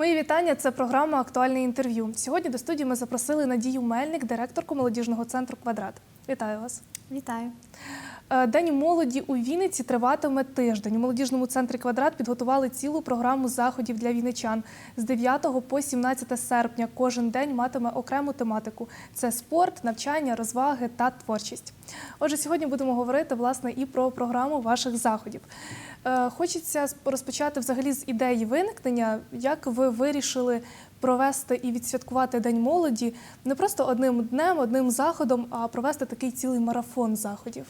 Мої вітання. Це програма Актуальне інтерв'ю. Сьогодні до студії ми запросили Надію Мельник, директорку молодіжного центру Квадрат. Вітаю вас. Вітаю. Е, День молоді у Вінниці триватиме тиждень. У молодіжному центрі Квадрат підготували цілу програму заходів для вінничан. З 9 по 17 серпня кожен день матиме окрему тематику: це спорт, навчання, розваги та творчість. Отже, сьогодні будемо говорити власне і про програму ваших заходів. Е, Хочеться розпочати взагалі з ідеї виникнення. Як ви вирішили провести і відсвяткувати День молоді не просто одним днем, одним заходом, а провести такий цілий марафон заходів?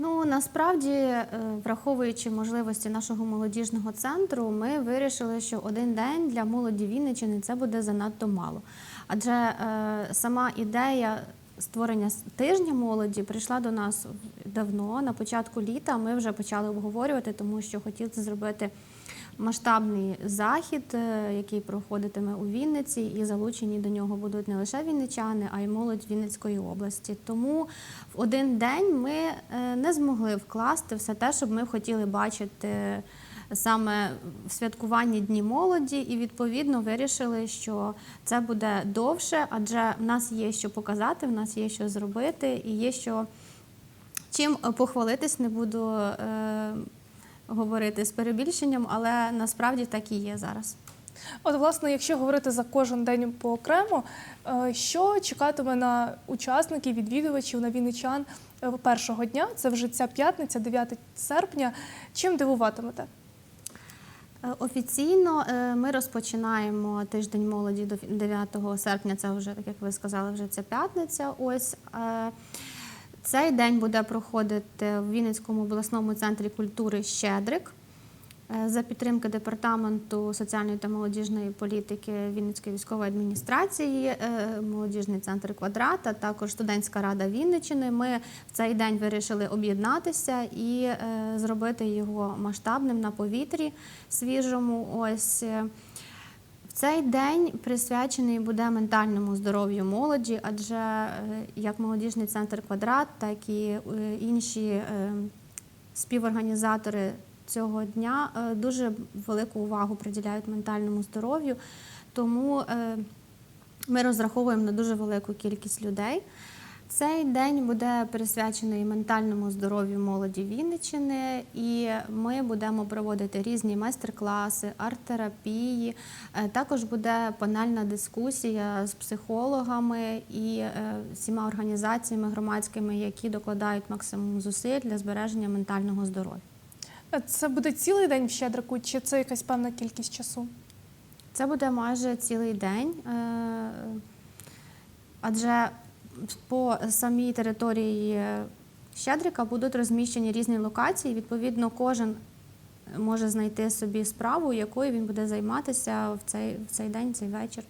Ну насправді, е, враховуючи можливості нашого молодіжного центру, ми вирішили, що один день для молоді Вінничини це буде занадто мало. Адже е, сама ідея створення тижня молоді прийшла до нас давно. На початку літа ми вже почали обговорювати, тому що хотіли зробити масштабний захід, е, який проходитиме у Вінниці, і залучені до нього будуть не лише вінничани, а й молодь Вінницької області. Тому в один день ми е, не змогли вкласти все те, що б ми хотіли бачити саме в святкуванні Дні молоді, і відповідно вирішили, що це буде довше, адже в нас є що показати, в нас є що зробити, і є що чим похвалитись, не буду е, говорити з перебільшенням, але насправді так і є зараз. От, власне, якщо говорити за кожен день поокремо, е, що чекатиме на учасників, відвідувачів, на вінничан е, першого дня? Це вже ця п'ятниця, 9 серпня. Чим дивуватимете? Е, Офіційно ми розпочинаємо тиждень молоді до фі- 9 серпня. Це вже, так як ви сказали, вже це п'ятниця. Ось цей день буде проходити в Вінницькому обласному центрі культури Щедрик. Е, За підтримки департаменту соціальної та молодіжної політики Вінницької військової адміністрації, е, молодіжний центр квадрат, а також студентська рада Вінниччини. Ми в цей день вирішили об'єднатися і е, зробити його масштабним на повітрі свіжому. Ось цей день присвячений буде ментальному здоров'ю молоді, адже е, як молодіжний центр квадрат, так і е, інші е, співорганізатори цього дня дуже велику увагу приділяють ментальному здоров'ю. Тому ми розраховуємо на дуже велику кількість людей. Цей день буде присвячений ментальному здоров'ю молоді Вінниччини, і ми будемо проводити різні майстер-класи, арт-терапії. Е, Також буде панельна дискусія з психологами і е, всіма організаціями громадськими, які докладають максимум зусиль для збереження ментального здоров'я. Е, Це буде цілий день в Щедрику, чи це якась певна кількість часу? Це буде майже цілий день, адже по самій території Щедрика будуть розміщені різні локації. Відповідно, кожен може знайти собі справу, якою він буде займатися в цей, в цей день, цей вечір.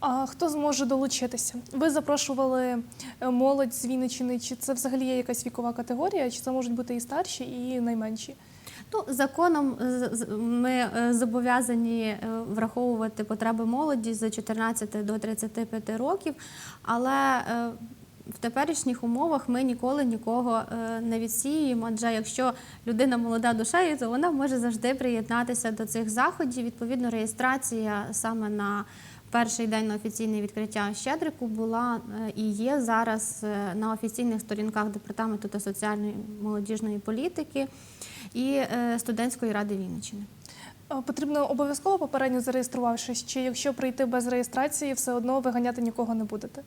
А хто зможе долучитися? Ви запрошували е, молодь з Вінниччини, чи це взагалі є якась вікова категорія, чи це можуть бути і старші, і найменші? Ну, законом з- ми е, зобов'язані е, враховувати потреби молоді з 14 до 35 років, але е, в теперішніх умовах ми ніколи нікого е, не відсіюємо, адже якщо людина молода душею, то вона може завжди приєднатися до цих заходів. Відповідно, реєстрація саме на перший день на офіційне відкриття Щедрику була е, і є зараз е, на офіційних сторінках департаменту та соціальної молодіжної політики і е, студентської ради Вінниччини. Потрібно обов'язково попередньо зареєструвавшись, чи якщо прийти без реєстрації, все одно виганяти нікого не будете?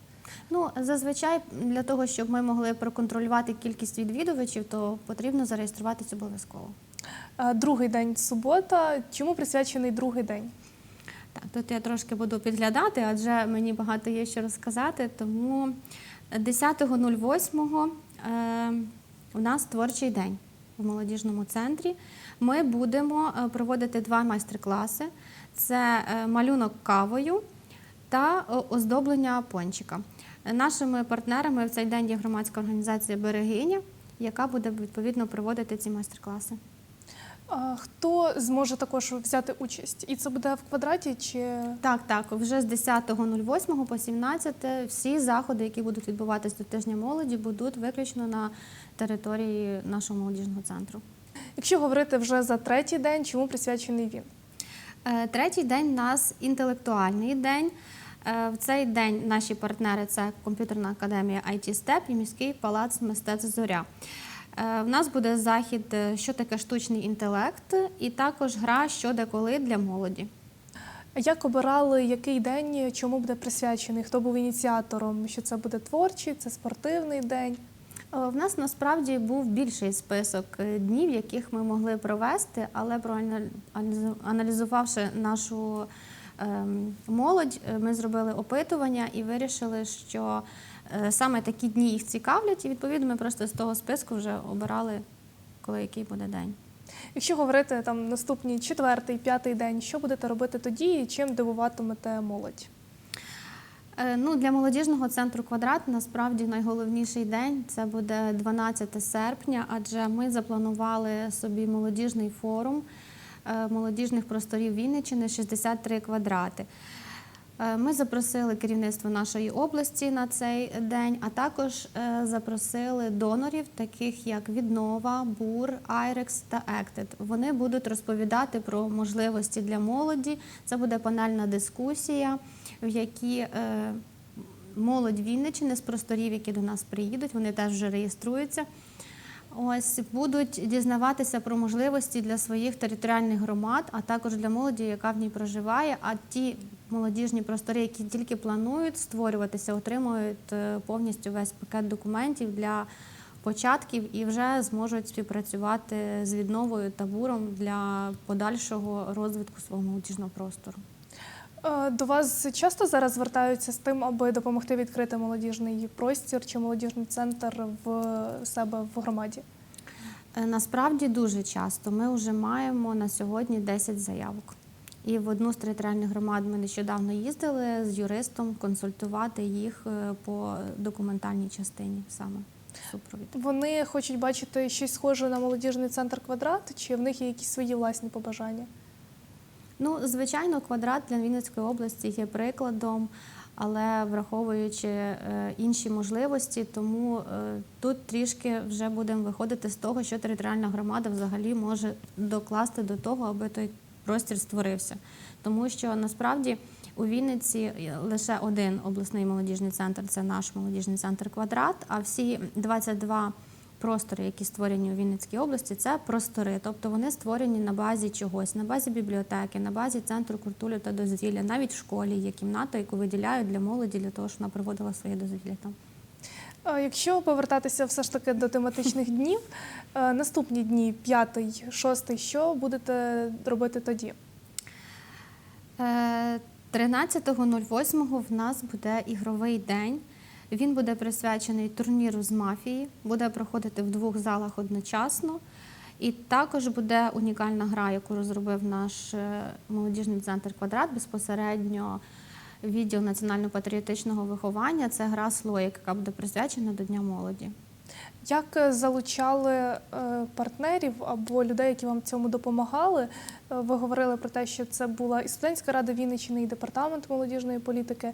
Ну зазвичай для того, щоб ми могли проконтролювати кількість відвідувачів, то потрібно зареєструватись обов'язково. Другий день субота. Чому присвячений другий день? Так, тут я трошки буду підглядати, адже мені багато є що розказати. Тому 10.08 е, у нас творчий день в молодіжному центрі. Ми будемо е, проводити два майстер-класи: це е, малюнок кавою та оздоблення пончика. Нашими партнерами в цей день є громадська організація Берегиня, яка буде відповідно проводити ці майстер-класи. Хто зможе також взяти участь? І це буде в квадраті чи Так, так, вже з 10.08 по 17 всі заходи, які будуть відбуватися до тижня молоді, будуть виключно на території нашого молодіжного центру. якщо говорити вже за третій день, чому присвячений він? Е, Третій день у нас інтелектуальний день. Е, В цей день наші партнери це комп'ютерна академія IT Step і міський палац мистецтв Зоря. Е, В нас буде захід, е, що таке штучний інтелект, і також гра що де коли для молоді. Як обирали, який день чому буде присвячений? Хто був ініціатором? Що це буде творчий, це спортивний день? Е, В нас насправді був більший список днів, яких ми могли провести, але проаналізу- аналізувавши нашу ем, молодь, ми зробили опитування і вирішили, що саме такі дні їх цікавлять, і відповідно ми просто з того списку вже обирали, коли який буде день. Якщо говорити там наступний четвертий, п'ятий день, що будете робити тоді і чим дивуватимете молодь? Е, Ну, для молодіжного центру квадрат насправді найголовніший день це буде 12 серпня, адже ми запланували собі молодіжний форум е, молодіжних просторів Вінниччини 63 квадрати. Е, Ми запросили керівництво нашої області на цей день, а також е, запросили донорів, таких як Віднова, Бур, Айрекс та Ектед. Вони будуть розповідати про можливості для молоді. Це буде панельна дискусія, в якій е, молодь Вінниччини з просторів, які до нас приїдуть, вони теж вже реєструються. Ось будуть дізнаватися про можливості для своїх територіальних громад, а також для молоді, яка в ній проживає. А ті молодіжні простори, які тільки планують створюватися, отримують е, повністю весь пакет документів для початків і вже зможуть співпрацювати з відновою та буром для подальшого розвитку свого молодіжного простору. Е, До вас часто зараз звертаються з тим, аби допомогти відкрити молодіжний простір чи молодіжний центр в себе в громаді? Е, Насправді дуже часто. Ми вже маємо на сьогодні 10 заявок. І в одну з територіальних громад ми нещодавно їздили з юристом консультувати їх е, по документальній частині саме супровід. Вони хочуть бачити щось схоже на молодіжний центр квадрат, чи в них є якісь свої власні побажання? Ну, звичайно, квадрат для Вінницької області є прикладом, але враховуючи е, інші можливості, тому е, тут трішки вже будемо виходити з того, що територіальна громада взагалі може докласти до того, аби той простір створився. Тому що насправді у Вінниці лише один обласний молодіжний центр це наш молодіжний центр квадрат, а всі 22 простори, які створені у Вінницькій області, це простори, тобто вони створені на базі чогось, на базі бібліотеки, на базі центру культури та дозвілля. Навіть в школі є кімната, яку виділяють для молоді для того, щоб вона проводила своє дозвілля там. Е, Якщо повертатися все ж таки до тематичних днів, е, наступні дні, п'ятий, шостий, що будете робити тоді? Е, 13.08 в нас буде ігровий день. Він буде присвячений турніру з мафії, буде проходити в двох залах одночасно. І також буде унікальна гра, яку розробив наш е, молодіжний центр квадрат безпосередньо відділ національно-патріотичного виховання. Це гра Слоїк, яка буде присвячена до Дня молоді. Як е, залучали е, партнерів або людей, які вам цьому допомагали? Е, Ви говорили про те, що це була і студентська рада Вінниччини, і департамент молодіжної політики.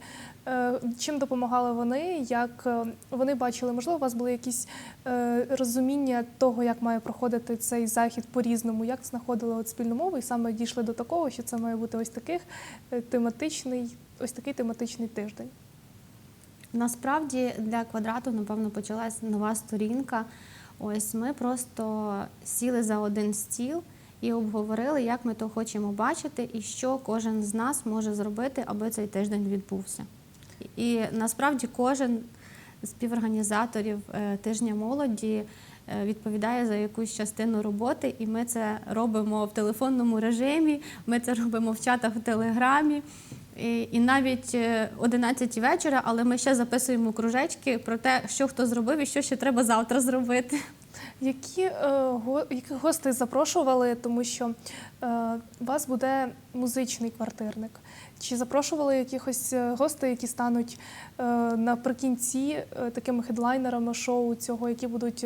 Чим допомагали вони? Як вони бачили? Можливо, у вас були якісь розуміння того, як має проходити цей захід по-різному? Як знаходили от спільну мову і саме дійшли до такого, що це має бути ось таких тематичний, ось такий тематичний тиждень? Насправді для квадрату, напевно, почалась нова сторінка. Ось ми просто сіли за один стіл і обговорили, як ми то хочемо бачити, і що кожен з нас може зробити, аби цей тиждень відбувся. І насправді кожен співорганізаторів е, тижня молоді е, відповідає за якусь частину роботи, і ми це робимо в телефонному режимі, ми це робимо в чатах в телеграмі. І, і навіть е, 11 вечора, але ми ще записуємо кружечки про те, що хто зробив і що ще треба завтра зробити. Які, е, яких гостей запрошували, тому що е, у вас буде музичний квартирник? Чи запрошували якихось е, гостей, які стануть е, наприкінці такими хедлайнерами шоу цього, які будуть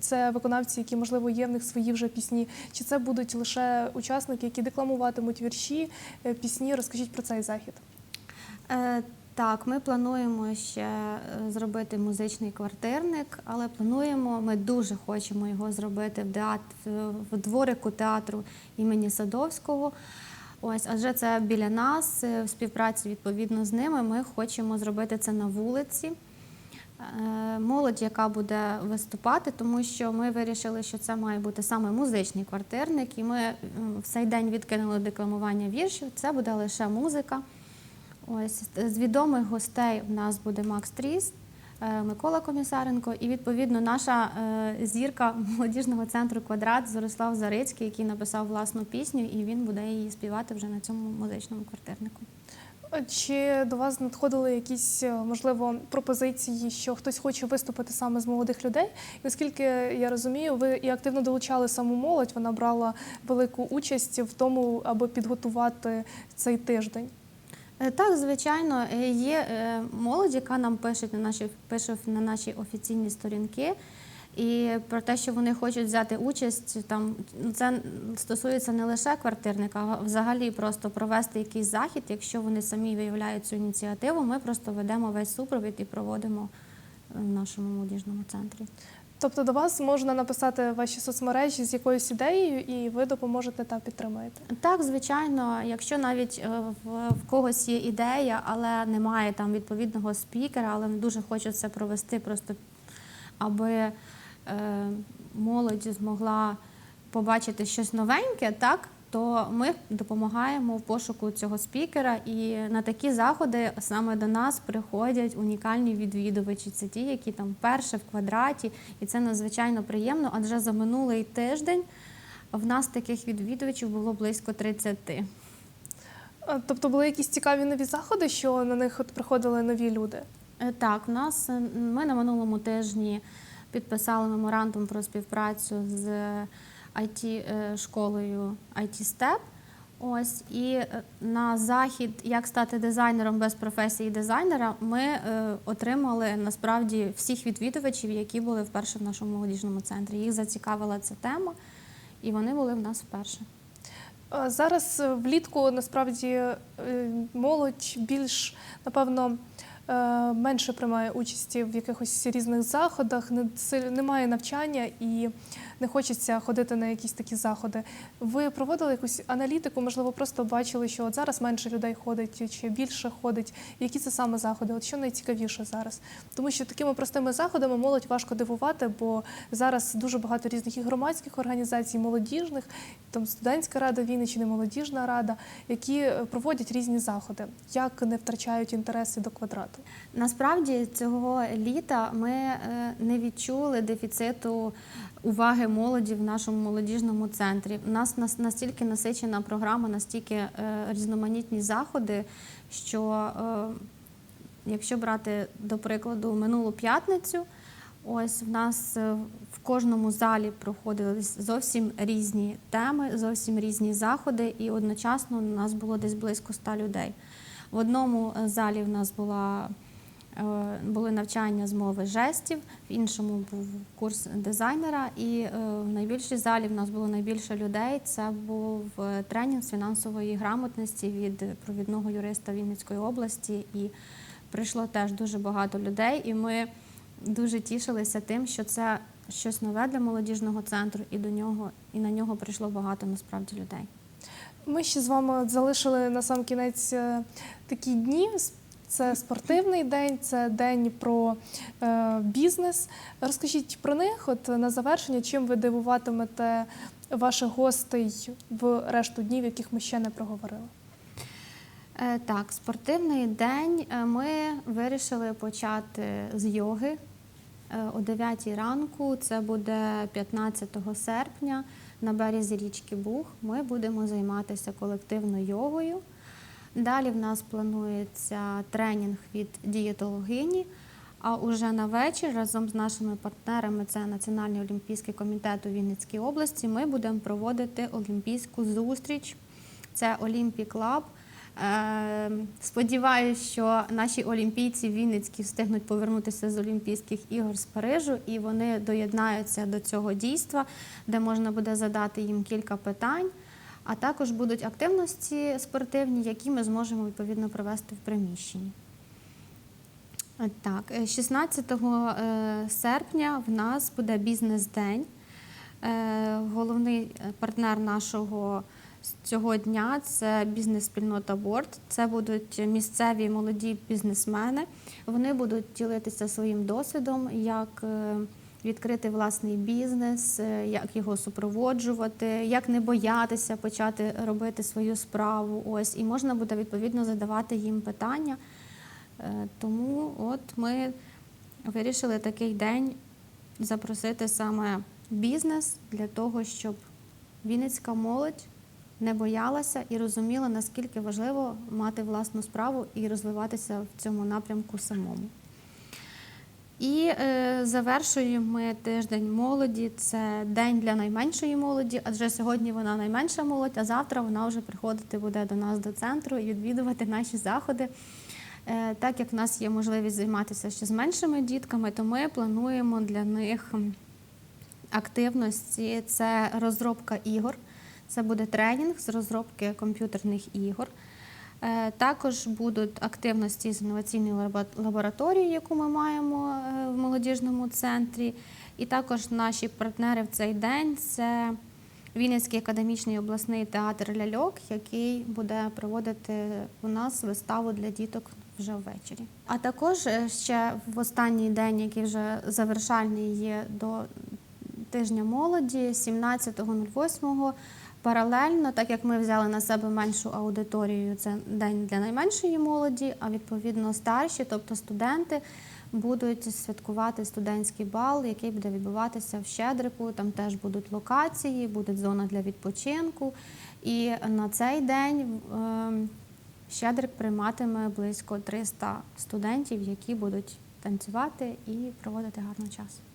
це виконавці, які можливо є в них свої вже пісні? Чи це будуть лише учасники, які декламуватимуть вірші, пісні? Розкажіть про цей захід. Так, ми плануємо ще е, зробити музичний квартирник, але плануємо, ми дуже хочемо його зробити в, театр, в дворику театру імені Садовського. Ось, адже це біля нас, е, в співпраці відповідно з ними. Ми хочемо зробити це на вулиці. Е, Молодь, яка буде виступати, тому що ми вирішили, що це має бути саме музичний квартирник, і ми в цей день відкинули декламування віршів. Це буде лише музика. Ось з відомих гостей в нас буде Макс Тріс, е, Микола Комісаренко і відповідно наша е, зірка молодіжного центру Квадрат Зорислав Зарицький, який написав власну пісню, і він буде її співати вже на цьому музичному квартирнику. Чи до вас надходили якісь е, можливо пропозиції, що хтось хоче виступити саме з молодих людей? І наскільки я розумію, ви і активно долучали саму молодь, вона брала велику участь в тому, аби підготувати цей тиждень. Е, Так, звичайно, е, є е, молодь, яка нам пише на наші пише на наші офіційні сторінки. І про те, що вони хочуть взяти участь, там ну, це стосується не лише квартирника, а взагалі просто провести якийсь захід. Якщо вони самі виявляють цю ініціативу, ми просто ведемо весь супровід і проводимо в нашому молодіжному центрі. Тобто до вас можна написати ваші соцмережі з якоюсь ідеєю, і ви допоможете та підтримаєте. Так, звичайно, якщо навіть е, в, когось є ідея, але немає там відповідного спікера, але дуже хочу це провести, просто аби е, молодь змогла побачити щось новеньке, так. То ми допомагаємо в пошуку цього спікера, і на такі заходи саме до нас приходять унікальні відвідувачі. Це ті, які там перше в квадраті, і це надзвичайно приємно. Адже за минулий тиждень в нас таких відвідувачів було близько 30. Е, Тобто були якісь цікаві нові заходи, що на них от приходили нові люди. Е, Так, в нас ми на минулому тижні підписали меморандум про співпрацю з it школою IT Step. Ось і е, на захід, як стати дизайнером без професії дизайнера, ми е, отримали насправді всіх відвідувачів, які були вперше в нашому молодіжному центрі. Їх зацікавила ця тема, і вони були в нас вперше. Е, Зараз е, влітку насправді е, молодь більш напевно е, менше приймає участі в якихось різних заходах, не немає навчання і не хочеться ходити на якісь такі заходи. Ви проводили якусь аналітику? Можливо, просто бачили, що от зараз менше людей ходить чи більше ходить. Які це саме заходи? От що найцікавіше зараз? Тому що такими простими заходами молодь важко дивувати, бо зараз дуже багато різних і громадських організацій, молодіжних, там студентська рада Вінниччини, молодіжна рада, які е, проводять різні заходи, як не втрачають інтереси до квадрату. Насправді цього літа ми е, не відчули дефіциту уваги молоді в нашому молодіжному центрі. У нас нас- настільки насичена програма, настільки е, різноманітні заходи, що е, якщо брати до прикладу минулу п'ятницю, ось в нас в кожному залі проходили зовсім різні теми, зовсім різні заходи, і одночасно у нас було десь близько ста людей. В одному е, залі в нас була е, були навчання з мови жестів, в іншому був курс дизайнера, і е, в найбільшій залі в нас було найбільше людей. Це був тренінг з фінансової грамотності від провідного юриста Вінницької області. І прийшло теж дуже багато людей. І ми дуже тішилися тим, що це щось нове для молодіжного центру, і до нього і на нього прийшло багато насправді людей. Ми ще з вами залишили на сам кінець е, такі дні. Це спортивний день, це день про е, бізнес. Розкажіть про них. От на завершення, чим ви дивуватимете ваших гостей в решту днів, яких ми ще не проговорили. Е, Так, спортивний день е, ми вирішили почати з йоги е, о 9 ранку. Це буде 15 серпня на березі річки Буг. Ми будемо займатися колективно йогою. Далі в нас планується тренінг від дієтологині. А уже на вечір разом з нашими партнерами, це Національний олімпійський комітет у Вінницькій області, ми будемо проводити олімпійську зустріч. Це Олімпік Клаб. Е, Сподіваюсь, що наші олімпійці Вінницькі встигнуть повернутися з Олімпійських ігор з Парижу, і вони доєднаються до цього дійства, де можна буде задати їм кілька питань. А також будуть активності спортивні, які ми зможемо відповідно провести в приміщенні. Е, Так, е, 16 е, серпня в нас буде бізнес-день. Е, Головний е, партнер нашого цього дня це бізнес-спільнота Борд. Це будуть місцеві молоді бізнесмени. Вони будуть ділитися своїм досвідом, як е, відкрити власний бізнес, е, як його супроводжувати, як не боятися почати робити свою справу. Ось і можна буде відповідно задавати їм питання. Е, Тому от ми вирішили такий день запросити саме бізнес для того, щоб вінницька молодь не боялася і розуміла, наскільки важливо мати власну справу і розвиватися в цьому напрямку самому. І е, завершуємо ми тиждень молоді. Це день для найменшої молоді, адже сьогодні вона найменша молодь, а завтра вона вже приходити буде до нас до центру і відвідувати наші заходи. Е, так як в нас є можливість займатися ще з меншими дітками, то ми плануємо для них активності. Це розробка ігор, це буде тренінг з розробки комп'ютерних ігор. Е, Також будуть активності з інноваційної лабораторії, яку ми маємо е, в молодіжному центрі. І також наші партнери в цей день це Вінницький академічний обласний театр ляльок, який буде проводити у нас виставу для діток вже ввечері. А також е, ще в останній день, який вже завершальний є до тижня молоді, 17.08, паралельно, так як ми взяли на себе меншу аудиторію, це день для найменшої молоді, а відповідно старші, тобто студенти, будуть святкувати студентський бал, який буде відбуватися в Щедрику. Там теж будуть локації, буде зона для відпочинку. І на цей день ем, Щедрик прийматиме близько 300 студентів, які будуть танцювати і проводити гарний час.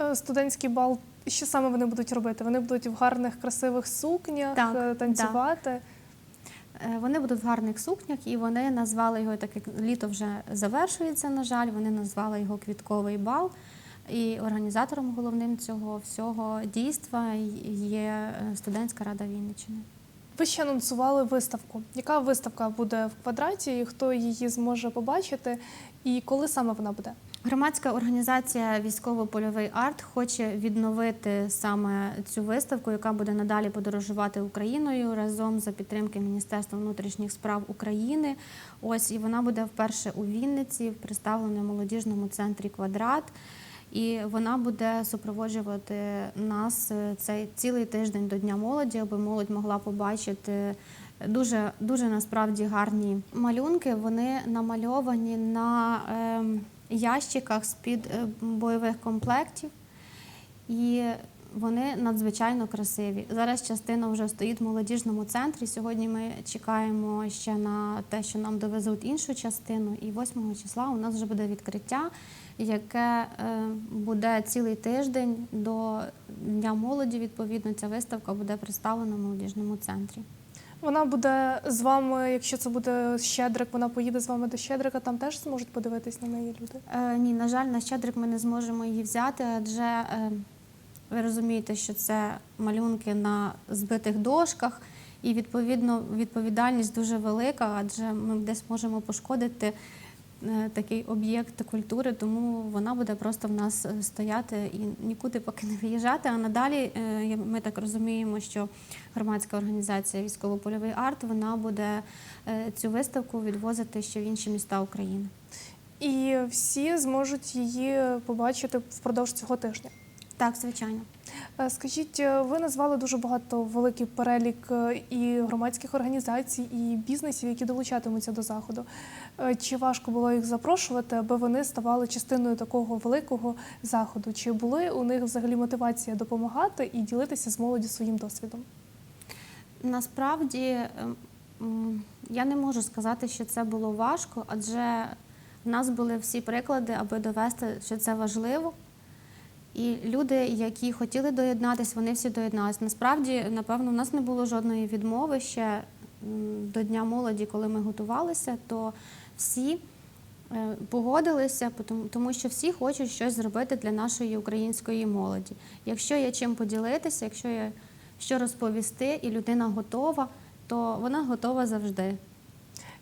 Е, Студентський бал, що саме вони будуть робити? Вони будуть в гарних, красивих сукнях Так, е, танцювати. Е, Вони будуть в гарних сукнях, і вони назвали його, так як літо вже завершується, на жаль, вони назвали його квітковий бал. І організатором головним цього всього дійства є студентська рада Вінниччини. Ви ще анонсували виставку. Яка виставка буде в квадраті? і Хто її зможе побачити? І коли саме вона буде? Громадська організація Військово-польовий арт хоче відновити саме цю виставку, яка буде надалі подорожувати Україною разом за підтримки Міністерства внутрішніх справ України. Ось і вона буде вперше у Вінниці, в молодіжному центрі Квадрат. І вона буде супроводжувати нас е, цей цілий тиждень до Дня молоді, аби молодь могла побачити дуже, дуже насправді гарні малюнки. Вони намальовані на ем, ящиках з-під е, бойових комплектів. І вони надзвичайно красиві. Зараз частина вже стоїть в молодіжному центрі. Сьогодні ми чекаємо ще на те, що нам довезуть іншу частину. І 8 числа у нас вже буде відкриття, яке е, буде цілий тиждень до Дня молоді. Відповідно, ця виставка буде представлена в молодіжному центрі. Вона буде з вами, якщо це буде Щедрик, вона поїде з вами до Щедрика, там теж зможуть подивитись на неї люди. Е, ні, на жаль, на щедрик ми не зможемо її взяти, адже е, ви розумієте, що це малюнки на збитих дошках, і відповідно відповідальність дуже велика, адже ми десь можемо пошкодити такий об'єкт культури, тому вона буде просто в нас е, стояти і нікуди поки не виїжджати. А надалі е, ми так розуміємо, що громадська організація військово-польовий арт вона буде е, цю виставку відвозити ще в інші міста України. І всі зможуть її побачити впродовж цього тижня. Так, звичайно. Е, Скажіть, е, ви назвали дуже багато великий перелік е, і громадських організацій, і бізнесів, які долучатимуться до заходу. Е, Чи важко було їх запрошувати, аби вони ставали частиною такого великого заходу? Чи були у них взагалі мотивація допомагати і ділитися з молоді своїм досвідом? Насправді ем, я не можу сказати, що це було важко, адже в нас були всі приклади, аби довести, що це важливо. І люди, які хотіли доєднатися, вони всі доєдналися. Насправді, напевно, у нас не було жодної відмови ще до Дня молоді, коли ми готувалися, то всі е, погодилися, тому- що всі хочуть щось зробити для нашої української молоді. Якщо є чим поділитися, якщо є що розповісти, і людина готова, то вона готова завжди.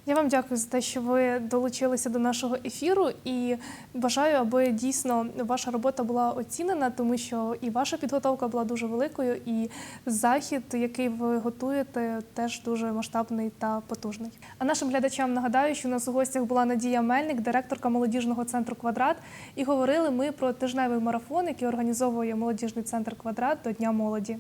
Я вам дякую за те, що ви долучилися до нашого ефіру, і бажаю, аби дійсно ваша робота була оцінена, тому що і ваша підготовка була дуже великою, і захід, який ви готуєте, теж дуже масштабний та потужний. А нашим глядачам нагадаю, що у нас у гостях була Надія Мельник, директорка молодіжного центру Квадрат. І говорили ми про тижневий марафон, який організовує молодіжний центр Квадрат до Дня молоді.